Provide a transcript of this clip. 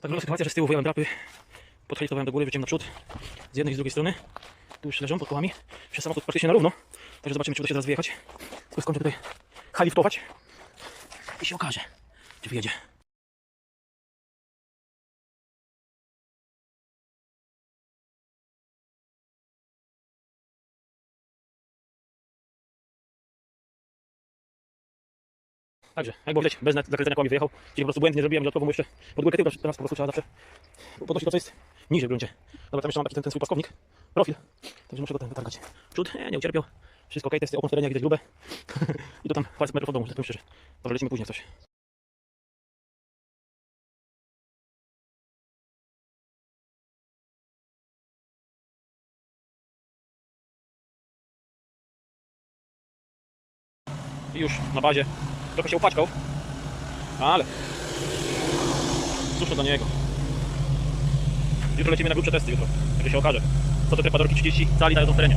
Tak wygląda sytuacja, że z tyłu wyjąłem drapy, podhejtowałem do góry, wróciłem naprzód, z jednej i z drugiej strony. Tu już leżą pod kołami. Przez samochód praktycznie na równo. Także zobaczymy, czy uda się zaraz wyjechać. Tylko skończę tutaj haliftować i się okaże, czy wyjedzie. Także, jak było widać, bez zakręcenia kołami wyjechał. Czyli po prostu błędnie zrobiłem mu jeszcze pod górkę tył, teraz po prostu trzeba zawsze podnosić to, co jest niżej w gruncie. Dobra, tam jeszcze mam taki ten, ten swój paskownik, profil, także muszę go ten wytargać. Przód, nie, nie ucierpiał, wszystko ok, testy opon w terenie, widać grube. I to tam parę metrów od domu, że tak powiem szczerze. Dobra, lecimy później coś. I już na bazie. Trochę się upaczkał, ale cóż to do niego. Jutro lecimy na grubsze testy jutro. Także się okaże, co te trepadorki 30 cali dają w terenie.